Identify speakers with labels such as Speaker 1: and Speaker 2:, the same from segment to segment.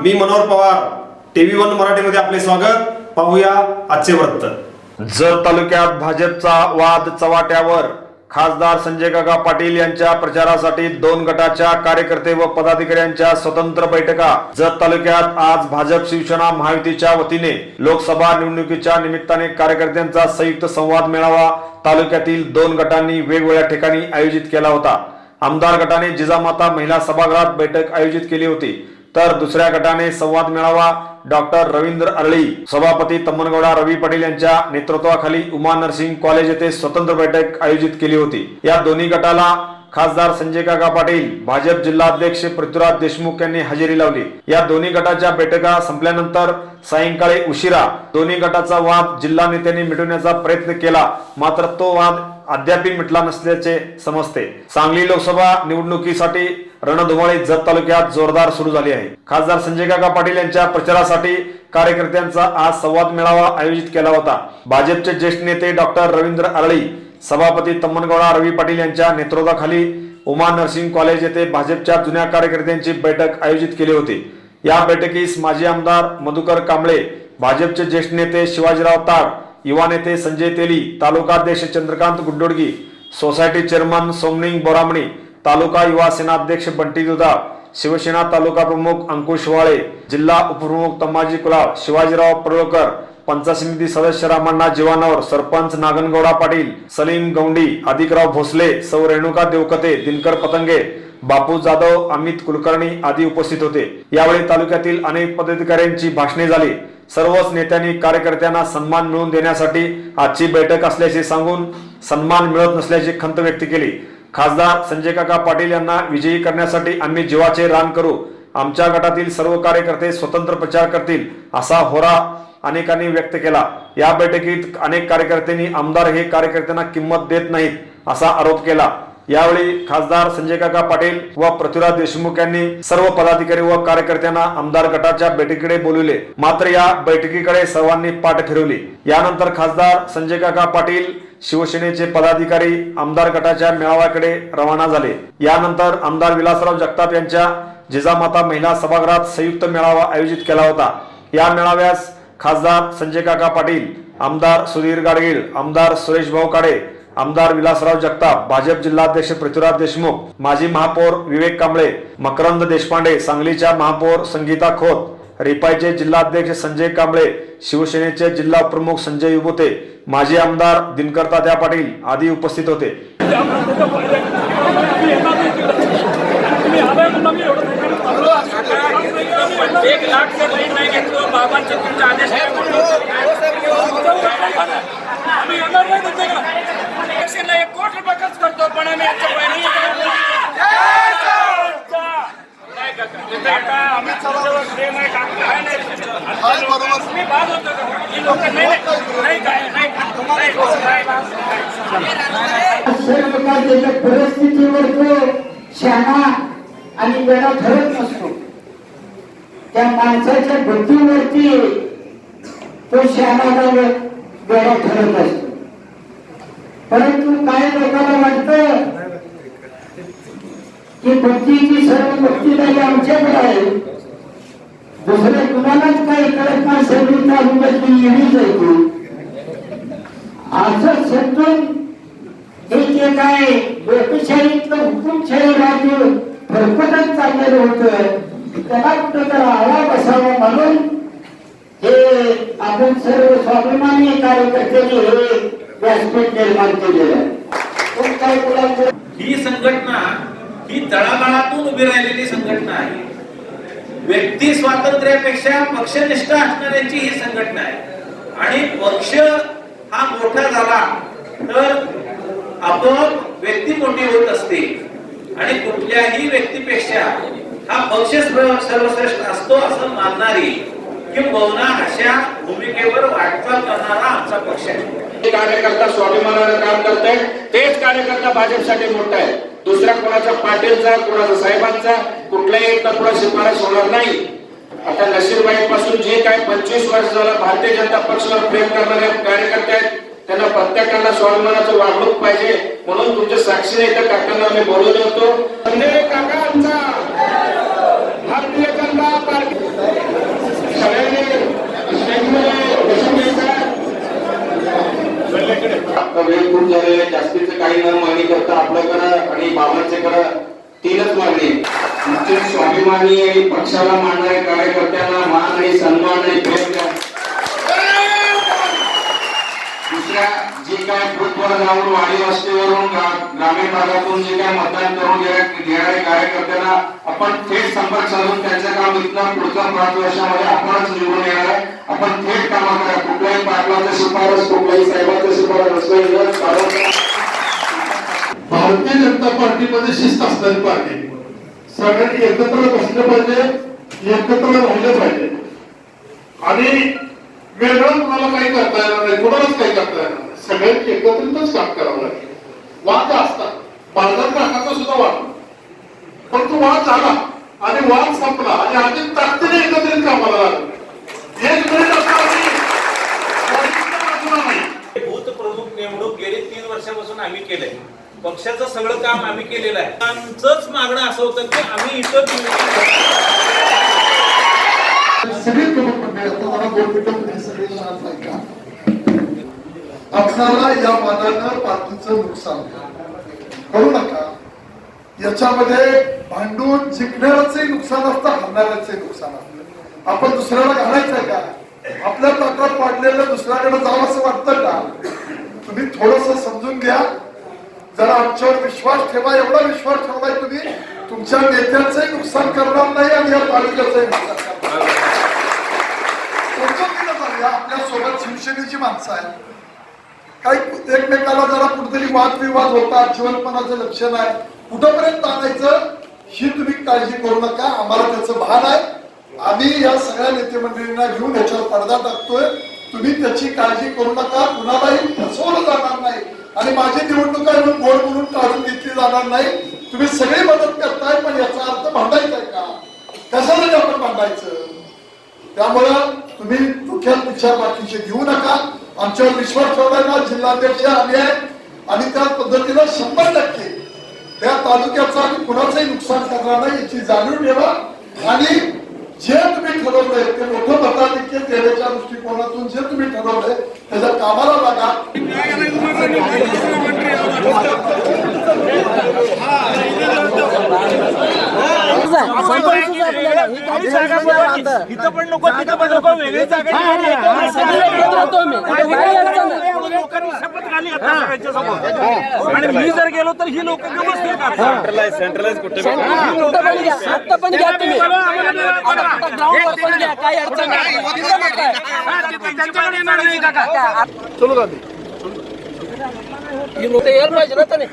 Speaker 1: मी Manohar Pawar TV one मराठीमध्ये आपले स्वागत. पाहूया आजचे वृत्त. जत तालुक्यात भाजपचा वाद चव्हाट्यावर खासदार संजय काका पाटील यांच्या प्रचारासाठी दोन गटाच्या कार्यकर्ते व पदाधिकाऱ्यांच्या स्वतंत्र बैठका. जत तालुक्यात आज भाजप शिवसेना महायुतीच्या वतीने लोकसभा निवडणुकीच्या निमित्ताने कार्यकर्त्यांचा संयुक्त संवाद मेळावा तालुक्यातील दोन गटांनी वेगवेगळ्या ठिकाणी आयोजित केला होता. आमदार गटाने जिजामाता महिला सभागृहात बैठक आयोजित केली होती. तर दुसऱ्या गटाने संवाद मेळावा डॉक्टर रवींद्र अरळी सभापती तम्मनगौडा रवी पाटील यांच्या नेतृत्वाखाली उमा नर्सिंग कॉलेज येथे स्वतंत्र बैठक आयोजित केली होती. या दोन्ही गटाला खासदार संजय काका पाटील भाजप जिल्हाध्यक्ष पृथ्वीराज देशमुख यांनी हजेरी लावली. या दोन्ही गटाच्या बैठका संपल्यानंतर सायंकाळी उशिरा दोन्ही गटाचा वाद जिल्हा नेत्यांनी मिटवण्याचा प्रयत्न केला. मात्र तो वाद अद्यापही मिटला नसल्याचे समजते. सांगली लोकसभा निवडणुकीसाठी रणधुमाळी जत तालुक्यात जोरदार सुरू झाली आहे. खासदार संजय काका पाटील यांच्या प्रचारासाठी कार्यकर्त्यांचा आज संवाद मेळावा आयोजित केला होता. भाजपचे ज्येष्ठ नेते डॉक्टर रवींद्र अरळी सभापती तम्मनगौडा रवी पाटील यांच्या नेतृत्वाखाली उमा नर्सिंग कॉलेज येथे भाजपच्या जुन्या कार्यकर्त्यांची बैठक आयोजित केली होती. या बैठकीस माजी आमदार मधुकर कांबळे भाजपचे ज्येष्ठ नेते शिवाजीराव ताड युवा नेते संजय तेली तालुकाध्यक्ष चंद्रकांत गुड्डोडगी सोसायटी चेअरमन सोमनिंग बोरामणी तालुका युवा सेनाध्यक्ष बंटी दुधाळ शिवसेना तालुका प्रमुख अंकुश वाळे जिल्हा उपप्रमुख तम्माजी कुलाळ शिवाजीराव पडळकर पंचायत समिती सदस्य रामण्णा जीवानवर सरपंच नागनगौडा पाटील सलीम गौंडी अधिकराव भोसले सौ रेणुका देवकते दिनकर पतंगे बापू जाधव अमित कुलकर्णी आदी उपस्थित होते. यावेळी तालुक्यातील अनेक पदाधिकाऱ्यांची भाषणे झाली. सर्वच नेत्यांनी कार्यकर्त्यांना सन्मान मिळवून देण्यासाठी आजची बैठक असल्याचे सांगून सन्मान मिळत नसल्याची खंत व्यक्त केली. खासदार संजय काका पाटील यांना विजयी करण्यासाठी आम्ही जीवाचे रान करू. आमच्या गटातील सर्व कार्यकर्ते स्वतंत्र प्रचार करतील असा होरा अनेकांनी व्यक्त केला. या बैठकीत अनेक कार्यकर्त्यांनी आमदार हे कार्यकर्त्यांना किंमत देत नाहीत असा आरोप केला. यावेळी खासदार संजय काका पाटील व पृथ्वीराज देशमुख यांनी सर्व पदाधिकारी व कार्यकर्त्यांना आमदार गटाच्या बैठकीकडे बोलविले. मात्र या बैठकीकडे सर्वांनी पाठ फिरवली यानंतर खासदार संजय काका पाटील शिवसेनेचे पदाधिकारी आमदार गटाच्या मेळाव्याकडे रवाना झाले. यानंतर आमदार विलासराव जगताप यांच्या जिजामाता महिला सभागृहात संयुक्त मेळावा आयोजित केला होता. या मेळाव्यास खासदार संजय काका पाटील आमदार सुधीर गाडगीळ आमदार सुरेश भाऊ काडे आमदार विलासराव जगताप भाजप जिल्हाध्यक्ष पृथ्वीराज देशमुख माजी महापौर विवेक कांबळे मकरंद देशपांडे सांगलीच्या महापौर संगीता खोत रिपाईचे जिल्हाध्यक्ष संजय कांबळे शिवसेनेचे जिल्हा प्रमुख संजय उबोते माजी आमदार दिनकर तात्या पाटील आदी उपस्थित होते.
Speaker 2: एक लाख नाही घेतलो बाबांचे तुमचे आदेश काय म्हणतो? आम्ही येणार नाही तुमच्याकडे इलेक्शनला एक कोट रुपये खर्च करतो पण आम्ही आमच्या पहिली काका आम्ही तुमच्यावर प्रेम आहे काका काय नाही मी बाद होतो काका. ही लोक नाही नाही नाही काय नाही नाही नाही
Speaker 3: सर्व काही त्याच्या परिस्थितीवर तो शहाणा आणि वेळा ठरत नसतो. त्या माणसाच्या बुद्धीवरती तो शहाणा वेळा ठरत असतो परंतु काय लोकांना वाटतं की बुद्धीची सर्व मुक्तीदारी आमच्याकडे आहे. दुसरे कुणालाच काही कळत नाही सगळी तालुक्यातली येणीच आहे असं समजून हे जे काय लोकशाहीतलं हुकुमशाही राज्य फरफटत चाललेलं होत. त्याला कुठं तर आळा बसावा म्हणून हे आपण सर्व स्वाभिमानी कार्यकर्त्यांनी हे व्यासपीठ निर्माण केलेलं आहे. काय
Speaker 4: ही संघटना ही तळागाळातून उभी राहिलेली संघटना आहे. व्यक्ती स्वातंत्र्यापेक्षा पक्षनिष्ठ असणाऱ्यांची ही संघटना आहे. आणि पक्ष हा मोठा झाला तर आपोआप व्यक्ती मोठी होत असते. आणि कुठल्याही व्यक्तीपेक्षा हा पक्ष सर्वश्रेष्ठ असतो असं मानणारी किंबहुना अशा भूमिकेवर वाटचाल करणारा आमचा पक्ष आहे.
Speaker 5: जे कार्यकर्ता स्वाभिमानानं काम करताय तेच कार्यकर्ता भाजपसाठी मोठा आहे. दुसऱ्या कोणाचा पाटीलचा कोणाचा साहेबांचा कुठल्याही एकदा कोणा शिफारस होणार नाही. आता नशीरबाई पासून जे काय पंचवीस वर्ष झालं भारतीय जनता पक्षावर प्रेम करणारे कार्यकर्ते आहेत त्यांना प्रत्येकाला स्वाभिमानाचं वागणूक पाहिजे. म्हणून तुमच्या साक्षीने इथं काकांना आम्ही बोलवलं होतो. म्हणजे काका आमचा भारतीय जनता पार्टी. आता वेळ खूप झालेला जास्तीचं काही न मागणी करता आणि बाबांच्याकडं तीनच मागणी. तुमचे स्वाभिमानी आणि पक्षाला मानणाऱ्या कार्यकर्त्यांना मान आणि सन्मान आणि प्रेम द्या जे काय बूथवर जाऊन वाडी वस्तीवरून ग्रामीण भागातून जे काय मतदान करून घेणारे कार्यकर्त्यांना आपण थेट संपर्क साधून त्यांचं काम इथनं पुढच्या पाच वर्षामध्ये आपणच निवडून येणार आहे. आपण थेट कामं करा. कुठल्याही पाटलाचं शिफारस कुठल्याही साहेबाचं शिफारस
Speaker 6: भारतीय जनता पार्टीमध्ये शिस्त असणारी पार्टी. सगळ्यांनी एकत्र बसलं पाहिजे एकत्र राहिलं पाहिजे. आणि वेगळं कुणाला काही करता येणार नाही कुणालाच काही करता येणार नाही. सगळ्यांनी एकत्रितच काम करावं लागेल. वाद असतात बाजार नाकाचा सुद्धा वाद परंतु वाद झाला आणि वाद संपला आणि आधी ताकदीने एकत्रित कामाला लागलं. एक मिनिट
Speaker 4: प्रमुख नेमणूक गेली तीन वर्षापासून आम्ही केलंय. पक्षाचं सगळं काम आम्ही केलेलं आहे. आमचंच मागणं असं होतं की आम्ही इथं
Speaker 6: सगळे आता मला दोन मिनिटं सगळे जण ऐका आपणाला या वादानं पार्टीचं नुकसान करू. नका. याच्यामध्ये भांडून जिंकणाऱ्याचंही नुकसान असतं हरणाऱ्याचे नुकसान असतं. आपण दुसऱ्याला घालायचंय का? आपल्या ताटात पाडलेलं दुसऱ्याकडे जावं असं वाटतं का? तुम्ही थोडस समजून घ्या. जरा आमच्यावर विश्वास ठेवा. एवढा विश्वास ठेवलाय तुम्ही तुमच्या नेत्याचंही नुकसान करणार नाही आणि या तालुक्याचंही नुकसान करणार नाही. समजून घेणं चालूया आपल्यासोबत शिवसेनेची माणसं आहेत. काही एकमेकाला जरा कुठेतरी वादविवाद होता जीवनपणाचं लक्षण आहे. कुठंपर्यंत आणायचं ही तुम्ही काळजी करू नका. आम्हाला त्याचं भान आहे. आम्ही या सगळ्या नेते मंडळींना घेऊन याच्यावर पडदा टाकतोय. तुम्ही त्याची काळजी करू नका. कुणालाही फसवलं जाणार नाही. आणि माझी निवडणूक आहे म्हणून गोड म्हणून काढून घेतली जाणार नाही. तुम्ही सगळी मदत करताय पण याचा अर्थ भांडायचा आहे का? कशाला आपण भांडायचं? त्यामुळं तुम्ही विचार बाकीचे घेऊ नका. आमच्यावर विश्वास ठेवलाय जिल्हाध्यक्ष आम्ही आहे. आणि त्या पद्धतीनं शंभर टक्के त्या तालुक्याचं आणि कुणाचंही नुकसान करणार नाही याची जाणीव ठेवा. आणि जे तुम्ही ठरवलंय ते मोठं मताधिक्य देण्याच्या दृष्टिकोनातून जे तुम्ही ठरवलंय त्याच्या कामाला लागा.
Speaker 2: इथं पण नको तिथं पण नको वेगळी जागा लोकांनी शपथ घाली आता सगळ्यांच्या समोर. आणि मी जर गेलो तर ही लोक बसतील का?
Speaker 7: सेंट्रलाइज कुठे पण घ्या तुम्ही. आता ग्राउंडवर पण घ्या. काही अडचण नाही. तिथं मग काय?
Speaker 2: त्यांच्याकडे येणार नाही. का
Speaker 7: ही लोकं यायला पाहिजे ना त्याने.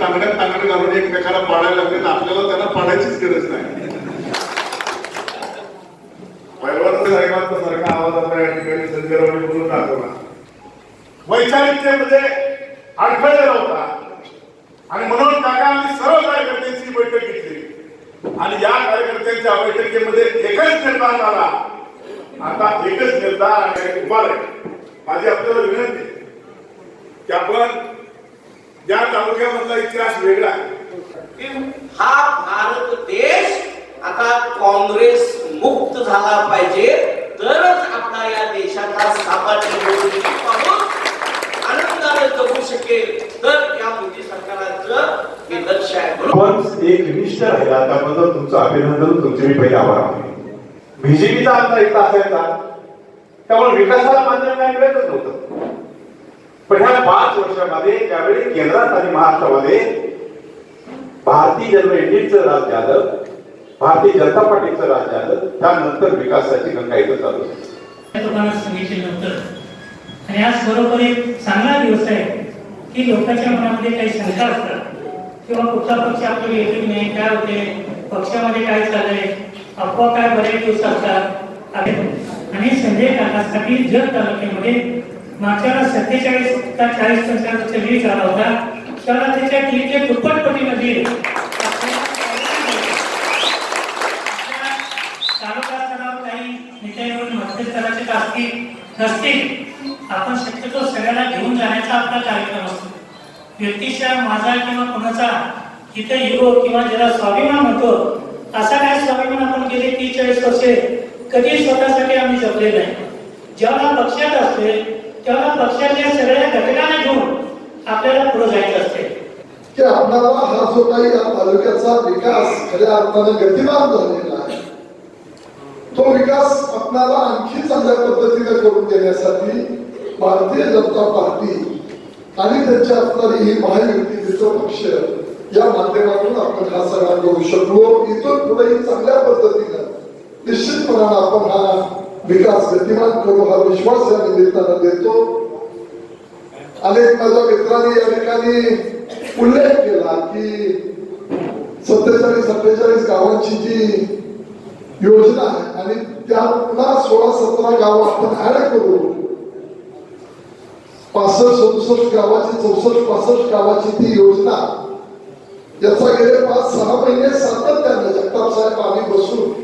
Speaker 6: तांगड्यात तांगड घालून एकमेकाला पाडायला लागले तर आपल्याला त्यांना पाडायचीच गरज नाही साहेबांचा सारखा आवाज आता या ठिकाणी संजय बोलून दाखवला वैचारिकतेमध्ये अडथळे होता आणि म्हणून काकांनी सर्व कार्यकर्त्यांची बैठक घेतली आणि या कार्यकर्त्यांच्या बैठकीमध्ये एकच निर्धार झाला आता एकच निर्धार आणि उभा माझी आपल्याला विनंती आहे की आपण या तालुक्यामधला इतिहास वेगळा आहे
Speaker 8: हा भारत देश आता काँग्रेस मुक्त झाला पाहिजे तरच आपला या देशाचा सामान्य आनंदाने जगू शकेल तर या मोदी सरकाराचं हे लक्ष आहे
Speaker 9: पण एक निष्ठ राहिला त्याबद्दल तुमचं अभिनंदन तुमचे मी पहिले आभार मानतो. बीजेपीचा आमचा इथं असायचा त्यामुळे विकासाला मान्यता मिळतच नव्हतं. पण ह्या पाच वर्षामध्ये ज्यावेळी केंद्रात आणि महाराष्ट्रामध्ये भारतीय जनता इंडियनचं राज आलं भारतीय जनता पार्टीचं राज आलं त्यानंतर विकासाची गंगा इथं चालू
Speaker 10: तुम्हाला सांगितले नव्हतं आणि आज बरोबर एक चांगला दिवस आहे की लोकांच्या मनामध्ये काही शंका असतात. किंवा कुठला पक्ष आपल्याला येतो नाही काय होते पक्षामध्ये काय चाललंय अफवा काय बरेच दिवस असतात. आणि संजय काकासाठी जत तालुक्यामध्ये मागच्याला सत्तेचाळीस का चाळीस पंचाळीसचा लीड झाला होता. त्याला त्याच्या लीडच्या दुप्पट पटीमध्ये नसतील आपण शक्यतो सगळ्यांना घेऊन जाण्याचा आपला कार्यक्रम असतो. व्यक्तीच्या माझा किंवा कोणाचा इथे युगो किंवा ज्याला स्वाभिमान म्हणतो असा काय स्वाभिमान आपण गेले तीस चाळीस वर्षे कधी स्वतःसाठी आम्ही जपले नाही. जेव्हा पक्षात असते तेव्हा पक्षाच्या सगळ्या घटकांना घेऊन आपल्याला पुढे जायचं असते.
Speaker 6: की आपणाला हा जो काही या तालुक्याचा विकास खऱ्या अर्थानं गतिमान झालेला आहे तो विकास आपणाला आणखी चांगल्या पद्धतीने करून देण्यासाठी भारतीय जनता पार्टी आणि त्यांची असणारी ही महायुती मित्र पक्ष या माध्यमातून आपण हा सगळा करू शकलो. इथून पुढेही चांगल्या पद्धतीने निश्चितपणानं आपण हा विकास गतिमान करू हा विश्वास या निमित्तानं देतो. अनेक माझ्या मित्रांनी या ठिकाणी उल्लेख केला की सत्तेचाळीस सत्तेचाळीस गावांची जी योजना आहे आणि त्या पुन्हा सोळा सतरा गाव आपण ऍड करू. पासष्ट सदुसष्ट गावाची चौसष्ट पासष्ट गावाची ती योजना. याचा गेले पाच सहा महिने सातत्याने जगताप साहेब आम्ही बसून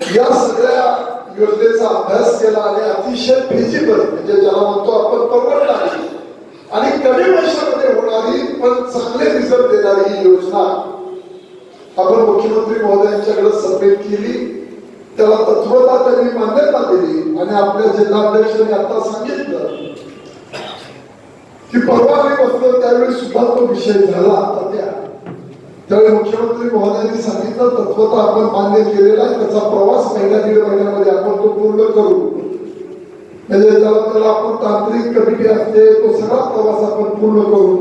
Speaker 6: या सगळ्या योजनेचा अभ्यास केला आणि अतिशय फिजिबल म्हणजे ज्याला म्हणतो आपण परवडणारी. आणि कमी वर्षामध्ये होणारी पण चांगले रिझल्ट देणारी ही योजना आपण मुख्यमंत्री महोदयांच्याकडे सबमिट केली. त्याला तत्वता त्यांनी मान्यता दिली आणि आपल्या जिल्हाध्यक्षांनी आता सांगितलं की परवा मी बसलो त्यावेळी सुद्धा तो विषय झाला आता त्या. त्यावेळी मुख्यमंत्री महोदयांनी सांगितलं तत्वता आपण मान्य केलेला आहे त्याचा प्रवास महिन्या दीड महिन्यामध्ये आपण तो पूर्ण करू. म्हणजे त्याला त्याला आपण तांत्रिक कमिटी असते तो सगळा प्रवास आपण पूर्ण करू.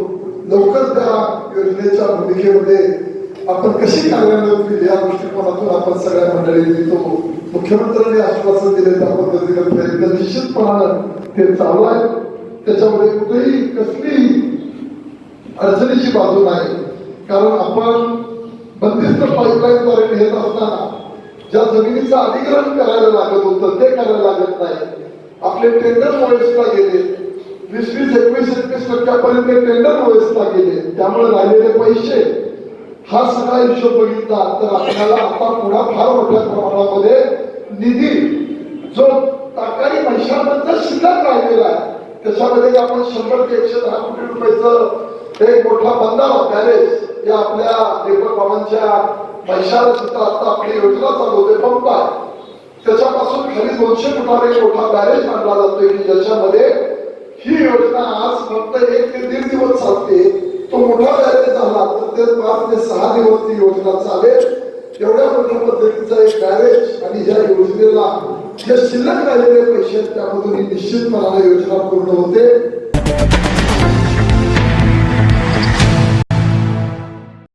Speaker 6: लवकर त्या योजनेच्या भूमिकेमध्ये आपण कशी कार्यान्वित केली या दृष्टिकोनातून आपण सगळ्या मंडळी तो मुख्यमंत्र्यांनी आश्वासन दिले त्या पद्धतीने प्रयत्न निश्चितपणानं ते चालू आहे त्याच्यामध्ये कुठेही कसली अडचणीची बाजू नाही. कारण आपण बंदिस्त पाईपलाईनद्वारे नेत असताना ज्या जमिनीचं अधिग्रहण करायला लागत होतं ते करायला लागत नाही. आपले टेंडर वॉइसला गेले. वीस वीस एकवीस एकवीस टक्क्यापर्यंत टेंडर वॉइसला गेले. त्यामुळे राहिलेले पैसे हा सगळा हिशोब बघितला तर आपल्याला आता पुन्हा फार मोठ्या प्रमाणामध्ये निधी जो ताकारी पैशाबद्दल शिल्लक राहिलेला आहे त्याच्यामध्ये आपण शंभर ते एकशे दहा कोटी रुपयाचं एक मोठा बंदा बॅरेज हे आपल्या लेखक बाबांच्या पैशाला सुद्धा आता आपली योजना चालू होते पंप आहे. त्याच्यापासून खाली दोनशे फुटावर एक मोठा बॅरेज मांडला जातोय की ज्याच्यामध्ये ही योजना आज फक्त एक ते दीड दिवस चालते. तो मोठा बॅरेज झाला तर ते पाच ते सहा दिवस ती योजना चालेल. एवढ्या मोठ्या पद्धतीचा एक बॅरेज आणि ह्या योजनेला जे शिल्लक राहिलेले पैसे आहेत, त्यामधून ही निश्चितपणाने योजना पूर्ण होते.